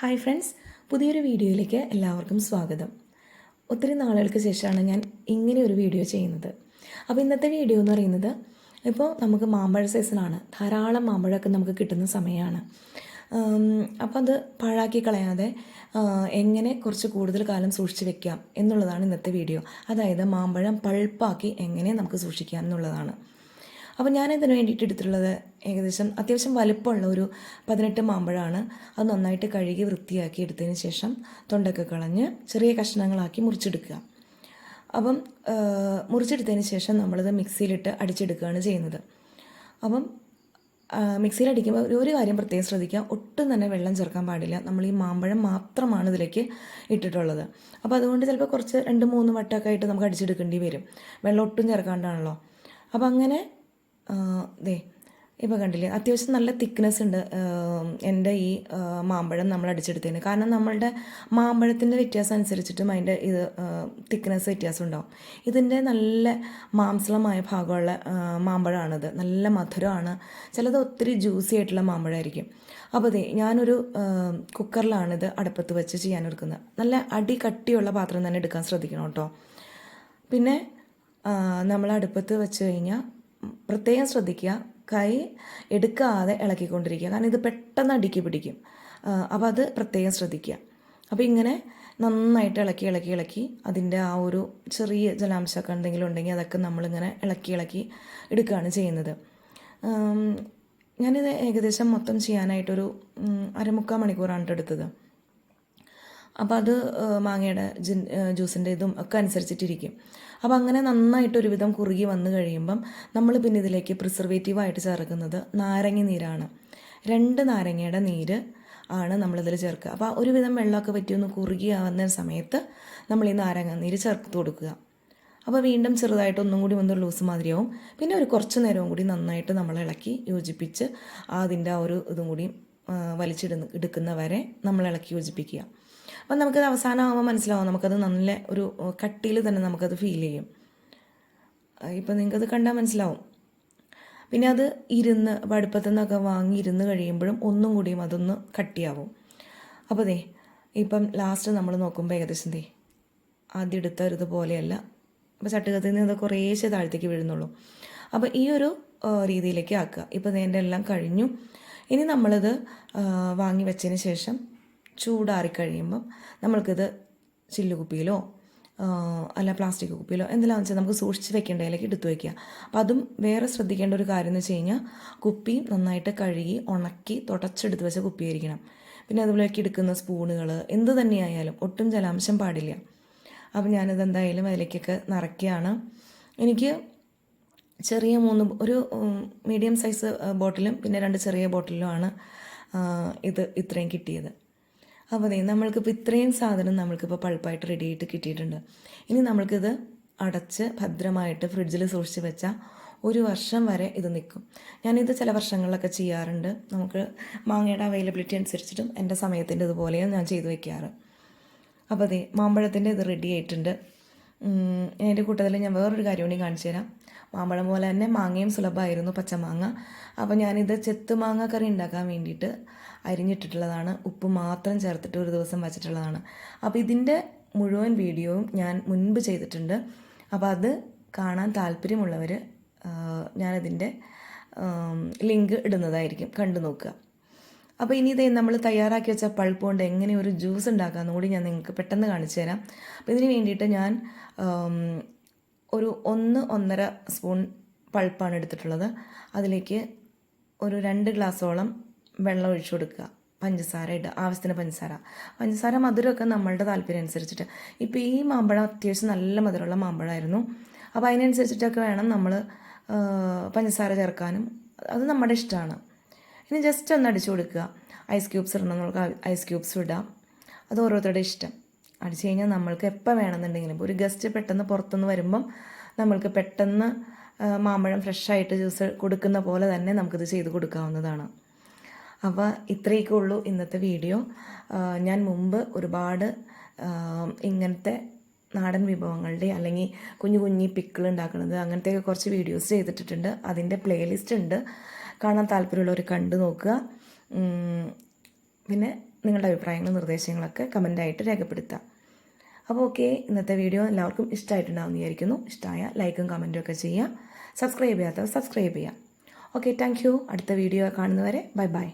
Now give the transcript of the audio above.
Hi friends പുതിയൊരു വീഡിയോയിലേക്ക് എല്ലാവർക്കും സ്വാഗതം. ഒത്തിരി നാളുകൾക്ക് ശേഷമാണ് ഞാൻ ഇങ്ങനെ ഒരു വീഡിയോ ചെയ്യുന്നത്. അപ്പോൾ ഇന്നത്തെ വീഡിയോ എന്ന് പറയുന്നത് ഇപ്പോൾ നമുക്ക് മാമ്പഴ സീസണാണ് ധാരാളം മാമ്പഴമൊക്കെ നമുക്ക് കിട്ടുന്ന സമയമാണ്. അപ്പോൾ അത് പാഴാക്കി കളയാതെ എങ്ങനെ കുറച്ച് കൂടുതൽ കാലം സൂക്ഷിച്ച് വെക്കാം എന്നുള്ളതാണ് ഇന്നത്തെ വീഡിയോ. അതായത് മാമ്പഴം പൾപ്പാക്കി എങ്ങനെ നമുക്ക് സൂക്ഷിക്കാം എന്നുള്ളതാണ്. അപ്പോൾ ഞാൻ ഇതിന് വേണ്ടിയിട്ട് എടുത്തിട്ടുള്ളത്? ഏകദേശം അത്യാവശ്യം വലുപ്പമുള്ള ഒരു പതിനെട്ട് മാമ്പഴമാണ്. അത് നന്നായിട്ട് കഴുകി വൃത്തിയാക്കി എടുത്തതിന് ശേഷം തൊണ്ടൊക്കെ കളഞ്ഞ് ചെറിയ കഷ്ണങ്ങളാക്കി മുറിച്ചെടുക്കുക. അപ്പം മുറിച്ചെടുത്തതിന് ശേഷം നമ്മളത് മിക്സിയിലിട്ട് അടിച്ചെടുക്കുകയാണ് ചെയ്യുന്നത്. അപ്പം മിക്സിയിൽ അടിക്കുമ്പോൾ ഒരു- കാര്യം പ്രത്യേകം ശ്രദ്ധിക്കുക. ഒട്ടും തന്നെ വെള്ളം ചേർക്കാൻ പാടില്ല. നമ്മൾ ഈ മാമ്പഴം മാത്രമാണ് ഇതിലേക്ക് ഇട്ടിട്ടുള്ളത്. അപ്പോൾ അതുകൊണ്ട് ചിലപ്പോൾ കുറച്ച് രണ്ട് മൂന്ന് വട്ടമൊക്കെ ആയിട്ട് നമുക്ക് അടിച്ചെടുക്കേണ്ടി വരും. വെള്ളം ഒട്ടും ചേർക്കാണ്ടാണല്ലോ. അപ്പോൾ അങ്ങനെ ദേ ഇപ്പോൾ കണ്ടില്ലേ അത്യാവശ്യം നല്ല തിക്നെസ് ഉണ്ട് എന്റെ ഈ മാമ്പഴം നമ്മൾ അടിച്ചെടുത്തതിന്. കാരണം നമ്മളുടെ മാമ്പഴത്തിന്റെ വ്യത്യാസം അനുസരിച്ചിട്ടും അതിന്റെ ഇത് തിക്നെസ് വ്യത്യാസം ഉണ്ടാവും. ഇതിന്റെ നല്ല മാംസളമായ ഭാഗമുള്ള മാമ്പഴമാണിത്. നല്ല മധുരമാണ്. ചിലത് ഒത്തിരി ജ്യൂസി ആയിട്ടുള്ള മാമ്പഴമായിരിക്കും. അപ്പോൾ അതെ ഞാനൊരു കുക്കറിലാണിത് അടുപ്പത്ത് വെച്ച് ചെയ്യാൻ എടുക്കുന്നത് നല്ല അടി കട്ടിയുള്ള പാത്രം തന്നെ എടുക്കാൻ ശ്രദ്ധിക്കണം കേട്ടോ. പിന്നെ നമ്മൾ അടുപ്പത്ത് വെച്ച് കഴിഞ്ഞാൽ പ്രത്യേകം ശ്രദ്ധിക്കുക. കൈ എടുക്കാതെ ഇളക്കിക്കൊണ്ടിരിക്കുക. കാരണം ഇത് പെട്ടെന്ന് അടുക്കി പിടിക്കും. അപ്പോൾ അത് പ്രത്യേകം ശ്രദ്ധിക്കുക. അപ്പോൾ ഇങ്ങനെ നന്നായിട്ട് ഇളക്കി ഇളക്കി ഇളക്കി അതിന്റെ ആ ഒരു ചെറിയ ജലാംശമൊക്കെ എന്തെങ്കിലും ഉണ്ടെങ്കിൽ അതൊക്കെ നമ്മളിങ്ങനെ ഇളക്കി ഇളക്കി എടുക്കുകയാണ് ചെയ്യുന്നത്. ഞാനിത് ഏകദേശം മൊത്തം ചെയ്യാനായിട്ടൊരു അരമുക്കാൽ മണിക്കൂറാണ് എടുത്തത് അപ്പോൾ അത് മാങ്ങയുടെ ജിൻ ജ്യൂസിന്റെ ഇതും ഒക്കെ അനുസരിച്ചിട്ടിരിക്കും. അപ്പോൾ അങ്ങനെ നന്നായിട്ട് ഒരുവിധം കുറുകി വന്നു കഴിയുമ്പം നമ്മൾ പിന്നെ ഇതിലേക്ക് പ്രിസർവേറ്റീവായിട്ട് ചേർക്കുന്നത് നാരങ്ങ നീരാണ്. രണ്ട് നാരങ്ങയുടെ നീര് ആണ് നമ്മളിതിൽ ചേർക്കുക. അപ്പോൾ ഒരുവിധം വെള്ളമൊക്കെ പറ്റിയൊന്ന് കുറുകിയാവുന്ന സമയത്ത് നമ്മൾ ഈ നാരങ്ങ നീര് ചേർത്ത് കൊടുക്കുക. അപ്പോൾ വീണ്ടും ചെറുതായിട്ട് ഒന്നും കൂടി ഒന്ന് ലൂസ് മാതിരിയാവും. പിന്നെ ഒരു കുറച്ച് നേരവും കൂടി നന്നായിട്ട് നമ്മൾ ഇളക്കി യോജിപ്പിച്ച് അതിന്റെ ആ ഒരു ഇതും കൂടി ആ, വലിച്ചിടുന്ന എടുക്കുന്ന വരെ നമ്മൾ ഇളക്കി യോജിപ്പിക്കുക. അപ്പം നമുക്കത് അവസാനമാകുമ്പോൾ മനസ്സിലാവും. നമുക്കത് നല്ല ഒരു കട്ടിയിൽ തന്നെ നമുക്കത് ഫീൽ ചെയ്യും. ഇപ്പം നിങ്ങൾക്കത് കണ്ടാൽ മനസ്സിലാവും. പിന്നെ അത് ഇരുന്ന് അടുപ്പത്തു നിന്നൊക്കെ വാങ്ങി ഇരുന്ന് കഴിയുമ്പോഴും ഒന്നും കൂടിയും അതൊന്ന് കട്ടിയാവും. അപ്പോൾ ദേ ഇപ്പം ലാസ്റ്റ് നമ്മൾ നോക്കുമ്പോൾ ഏകദേശം ദേ ആദ്യം എടുത്ത ഒരു ഇതുപോലെയല്ല. അപ്പോൾ ചട്ടുകത്തിൽ നിന്ന് അത് കുറേശ്ശെ താഴത്തേക്ക് വീഴുന്നുള്ളൂ. അപ്പോൾ ഈ ഒരു രീതിയിലേക്ക് ആക്കുക. ഇപ്പോൾ ഇതിന്റെ എല്ലാം കഴിഞ്ഞു. ഇനി നമ്മളത് വാങ്ങി വെച്ചതിന് ശേഷം ചൂടാറി കഴിയുമ്പം നമ്മൾക്കിത് ചില്ലുകുപ്പിയിലോ കുപ്പിയിലോ അല്ല പ്ലാസ്റ്റിക് കുപ്പിയിലോ എന്തെല്ലാം വെച്ചാൽ നമുക്ക് സൂക്ഷിച്ച് വെക്കേണ്ടതിലേക്ക് എടുത്തു വയ്ക്കുക അപ്പോൾ അതും വേറെ ശ്രദ്ധിക്കേണ്ട ഒരു കാര്യം എന്ന് വെച്ച് കഴിഞ്ഞാൽ കുപ്പി നന്നായിട്ട് കഴുകി ഉണക്കി തുടച്ചെടുത്ത് വെച്ച കുപ്പിയായിരിക്കണം. പിന്നെ അതുപോലെയൊക്കെ എടുക്കുന്ന സ്പൂണുകൾ എന്ത് തന്നെയായാലും ഒട്ടും ജലാംശം പാടില്ല. അപ്പോൾ ഞാനിത് എന്തായാലും അതിലേക്കൊക്കെ നിറയ്ക്കുകയാണ്. എനിക്ക് ചെറിയ മൂന്ന് ഒരു മീഡിയം സൈസ് ബോട്ടിലും പിന്നെ രണ്ട് ചെറിയ ബോട്ടിലുമാണ് ഇത് ഇത്രയും കിട്ടിയത്. അപ്പോൾ അതെ നമ്മൾക്കിപ്പോൾ ഇത്രയും സാധനം നമ്മൾക്കിപ്പോൾ പൾപ്പായിട്ട് റെഡി ആയിട്ട് കിട്ടിയിട്ടുണ്ട്. ഇനി നമ്മൾക്കിത് അടച്ച് ഭദ്രമായിട്ട് ഫ്രിഡ്ജിൽ സൂക്ഷിച്ച് വെച്ചാൽ ഒരു വർഷം വരെ ഇത് നിൽക്കും ഞാനിത് ചില വർഷങ്ങളിലൊക്കെ ചെയ്യാറുണ്ട്. നമുക്ക് മാങ്ങയുടെ അവൈലബിലിറ്റി അനുസരിച്ചിട്ടും എന്റെ സമയത്തിന്റെ ഇതുപോലെയും ഞാൻ ചെയ്തു വയ്ക്കാറ് അപ്പോൾ അതെ മാമ്പഴത്തിന്റെ ഇത് റെഡി ആയിട്ടുണ്ട്. അതിന്റെ കൂട്ടത്തിൽ ഞാൻ വേറൊരു കാര്യം കൂടി കാണിച്ചു തരാം. മാമ്പഴം പോലെ തന്നെ മാങ്ങയും സുലഭമായിരുന്നു പച്ചമാങ്ങ. അപ്പോൾ ഞാനിത് ചെത്ത് മാങ്ങ കറി ഉണ്ടാക്കാൻ വേണ്ടിയിട്ട് അരിഞ്ഞിട്ടിട്ടുള്ളതാണ്. ഉപ്പ് മാത്രം ചേർത്തിട്ട് ഒരു ദിവസം വച്ചിട്ടുള്ളതാണ്. അപ്പോൾ ഇതിന്റെ മുഴുവൻ വീഡിയോയും ഞാൻ മുൻപ് ചെയ്തിട്ടുണ്ട്. അപ്പോൾ അത് കാണാൻ താല്പര്യമുള്ളവർ ഞാനതിന്റെ ലിങ്ക് ഇടുന്നതായിരിക്കും. കണ്ടു നോക്കുക. അപ്പോൾ ഇനി ഇതേ നമ്മൾ തയ്യാറാക്കി വെച്ച പൾപ്പ് കൊണ്ട് എങ്ങനെ ഒരു ജ്യൂസ് ഉണ്ടാക്കാമെന്ന് കൂടി ഞാൻ നിങ്ങൾക്ക് പെട്ടെന്ന് കാണിച്ചു തരാം. അപ്പോൾ ഇതിന് വേണ്ടിയിട്ട് ഞാൻ ഒരു ഒന്ന് ഒന്നര സ്പൂൺ പൾപ്പാണ് എടുത്തിട്ടുള്ളത്. അതിലേക്ക് ഒരു രണ്ട് ഗ്ലാസ്സോളം വെള്ളം ഒഴിച്ചു കൊടുക്കുക. പഞ്ചസാര ഇടുക. ആവശ്യത്തിന് പഞ്ചസാര. പഞ്ചസാര മധുരമൊക്കെ നമ്മളുടെ താല്പര്യം അനുസരിച്ചിട്ട്. ഇപ്പോൾ ഈ മാമ്പഴം അത്യാവശ്യം നല്ല മധുരമുള്ള മാമ്പഴമായിരുന്നു. അപ്പോൾ അതിനനുസരിച്ചിട്ടൊക്കെ വേണം നമ്മൾ പഞ്ചസാര ചേർക്കാനും. അത് നമ്മുടെ ഇഷ്ടമാണ്. ഇനി ജസ്റ്റ് ഒന്ന് അടിച്ചു കൊടുക്കുക. ഐസ് ക്യൂബ്സ് ഇടണം നമുക്ക് ഐസ് ക്യൂബ്സ് ഇടാം. അത് ഓരോരുത്തരുടെ ഇഷ്ടം. അടിച്ചു കഴിഞ്ഞാൽ നമ്മൾക്ക് എപ്പോൾ വേണമെന്നുണ്ടെങ്കിലും ഒരു ഗസ്റ്റ് പെട്ടെന്ന് പുറത്തുനിന്ന് വരുമ്പം നമ്മൾക്ക് പെട്ടെന്ന് മാമ്പഴം ഫ്രഷായിട്ട് ജ്യൂസ് കൊടുക്കുന്ന പോലെ തന്നെ നമുക്കിത് ചെയ്ത് കൊടുക്കാവുന്നതാണ്. അപ്പോൾ ഇത്രയൊക്കെ ഉള്ളൂ ഇന്നത്തെ വീഡിയോ. ഞാൻ മുമ്പ് ഒരുപാട് ഇങ്ങനത്തെ നാടൻ വിഭവങ്ങളുടെ അല്ലെങ്കിൽ കുഞ്ഞു കുഞ്ഞി പിക്കിൾ ഉണ്ടാക്കുന്നത് അങ്ങനത്തെയൊക്കെ കുറച്ച് വീഡിയോസ് ചെയ്തിട്ടുണ്ട് അതിന്റെ പ്ലേലിസ്റ്റ് ഉണ്ട്. കാണാൻ താല്പര്യമുള്ളവർ കണ്ടു നോക്കുക. പിന്നെ നിങ്ങളുടെ അഭിപ്രായങ്ങളും നിർദ്ദേശങ്ങളൊക്കെ കമന്റായിട്ട് രേഖപ്പെടുത്തുക. അപ്പോൾ ഓക്കെ ഇന്നത്തെ വീഡിയോ എല്ലാവർക്കും ഇഷ്ടമായിട്ടുണ്ടാവുമെന്ന് വിചാരിക്കുന്നു. ഇഷ്ടമായ ലൈക്കും കമന്റും ഒക്കെ ചെയ്യുക. സബ്സ്ക്രൈബ് ചെയ്യാത്തവർ സബ്സ്ക്രൈബ് ചെയ്യുക. ഓക്കെ താങ്ക് യു അടുത്ത വീഡിയോ കാണുന്നവരെ ബൈ ബൈ